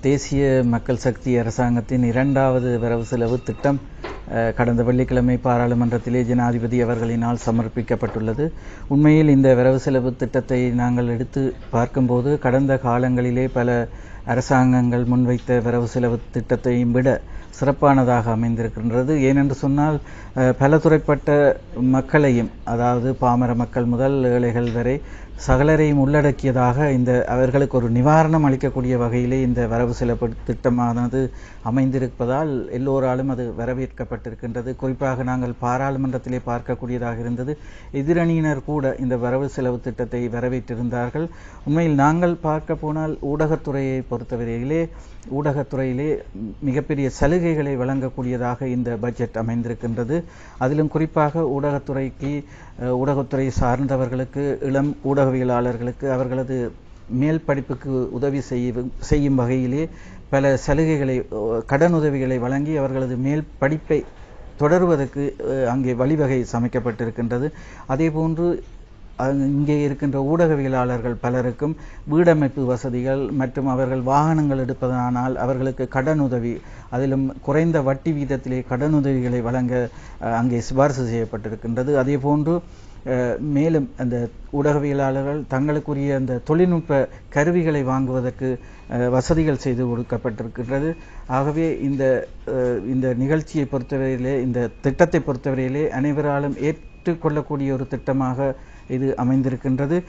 தேசிய மக்கள் சக்தி அரசாங்கத்தின் இரண்டாவது வரவு செலவு திட்டம் அஹ், கடந்த வெள்ளிக்கிழமை பாராளுமன்றத்திலே ஜனாதிபதி அவர்களினால் சமர்ப்பிக்கப்பட்டுள்ளது. உண்மையில் இந்த வரவு செலவு திட்டத்தை நாங்கள் எடுத்து பார்க்கும்போது கடந்த காலங்களிலே பல அரசாங்கங்கள் முன்வைத்த வரவு செலவு திட்டத்தையும் விட சிறப்பானதாக அமைந்திருக்கின்றது. ஏனென்று சொன்னால் பல துறைப்பட்ட மக்களையும் அதாவது பாமர மக்கள் முதல் ஏழைகள் வரை சகலரையும் உள்ளடக்கியதாக இந்த அவர்களுக்கு ஒரு நிவாரணம் அளிக்கக்கூடிய வகையிலே இந்த வரவு செலவு திட்டமானது அமைந்திருப்பதால் எல்லோராலும் அது வரவேற்கப்பட்டிருக்கின்றது. குறிப்பாக நாங்கள் பாராளுமன்றத்திலே பார்க்கக்கூடியதாக இருந்தது. எதிரணியினர் கூட இந்த வரவு செலவு திட்டத்தை வரவேற்றிருந்தார்கள். உண்மையில் நாங்கள் பார்க்க போனால் ஊடகத்துறையை பொறுத்தவரையிலே ஊடகத்துறையிலே மிகப்பெரிய சலுகைகளை வழங்கக்கூடியதாக இந்த பட்ஜெட் அமைந்திருக்கின்றது. அதிலும் குறிப்பாக ஊடகத்துறைக்கு ஊடகத்துறை சார்ந்தவர்களுக்கு இளம் ஊடகவியலாளர்களுக்கு அவர்களது மேல் படிப்புக்கு உதவி செய்யும் செய்யும் வகையிலே பல சலுகைகளை கடனுதவிகளை வழங்கி அவர்களது மேல் படிப்பை தொடருவதற்கு அங்கே வழிவகை சமைக்கப்பட்டிருக்கின்றது. அதேபோன்று இங்கே இருக்கின்ற ஊடகவியலாளர்கள் பலருக்கும் வீடமைப்பு வசதிகள் மற்றும் அவர்கள் வாகனங்கள் எடுப்பதானால் அவர்களுக்கு கடனுதவி அதிலும் குறைந்த வட்டி வீதத்திலே கடனுதவிகளை வழங்க அங்கே சிபாரிசு செய்யப்பட்டிருக்கின்றது. அதே போன்று மேலும் அந்த ஊடகவியலாளர்கள் தங்களுக்குரிய அந்த தொழில்நுட்ப கருவிகளை வாங்குவதற்கு வசதிகள் செய்து கொடுக்கப்பட்டிருக்கின்றது. ஆகவே இந்த இந்த நிகழ்ச்சியை பொறுத்தவரையிலே இந்த திட்டத்தை பொறுத்தவரையிலே அனைவராலும் ஏற் கொள்ளக்கூடிய ஒரு திட்டமாக இது அமைந்திருக்கின்றது.